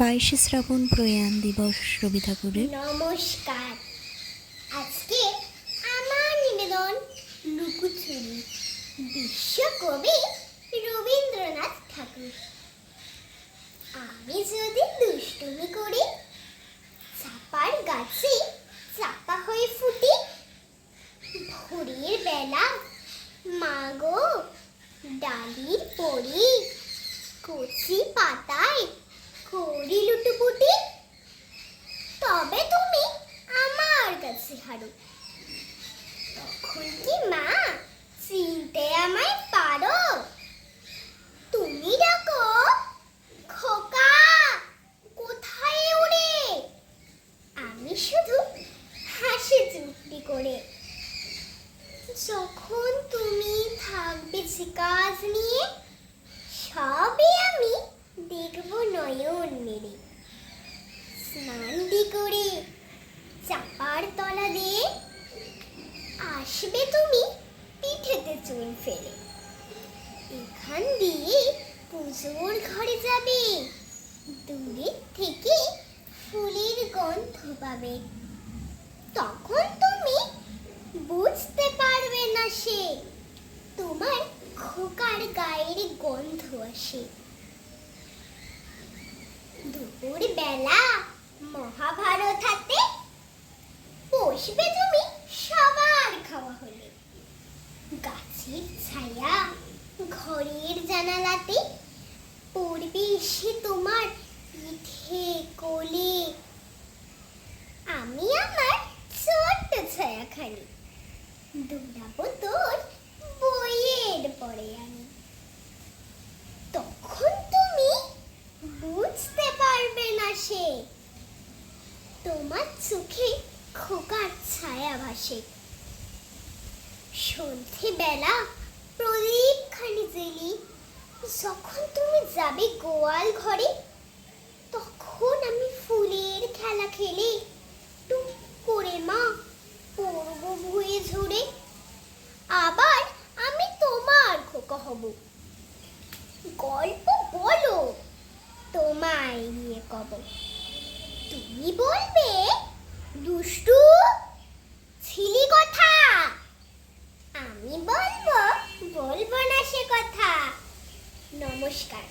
বাইশে শ্রাবণ প্রয়াণ দিবস রবি ঠাকুরের। নমস্কার। আজকে আমার নিবেদন লুকুচুরি বিশ্বকবি রবীন্দ্রনাথ ঠাকুর। আমি যদি দুষ্টুমি করি, চাপার গাছে চাপা হয়ে ফুটি, ভোরের বেলা মাগো ডালির পরি কচি পাতায় করি লুটুপুটি? তবে তুমি আমার কাছে হারো। তখন কি মা চিনতে আমায় পারো? তুমি ডাকো, খোকা, কোথায় উড়ে? আমি শুধু হাসি চুপটি করে। যখন তুমি থাকবে যে কাজ নিয়ে স্নান দি করে চাপার তলা দিয়ে আসবে তুমি পিঠেতে চুল ফেলে। এখান দিয়ে পুজোর ঘরে যাবে। দূরে থেকে ফুলের গন্ধ পাবে। তখন তুমি বুঝতে পারবে না সে। তোমার খোকার গায়ের গন্ধ আসে। দুপুর বেলা মহাভারত হাতে বসবে তুমি সবার খাওয়া হলে। গাছের ছায়া ঘরের জানালাতে পড়বে এসে তোমার পিঠে কোলে। আমি আমার ছোট্ট ছায়াখানি দৌড়াবো তোর বইয়ের পরে আমি তখন তুমি বুঝতে পারবে না সে তোমার চোখে খোকার ছায়া ভাসে। সন্ধে বেলা প্রদীপ খানি জেলি, যখন তুমি যাবে গোয়াল ঘরে, তখন আমি ফুলের খেলা খেলে টুক করে মা পড়ব ভুয়ে ঝরে আবার আমি তোমার খোকা হব। গল্প বলো, তোমায় নিয়ে কব। তুমি বলবে দুষ্টু ছিলি কথা। আমি বলব বলব না সে কথা। নমস্কার।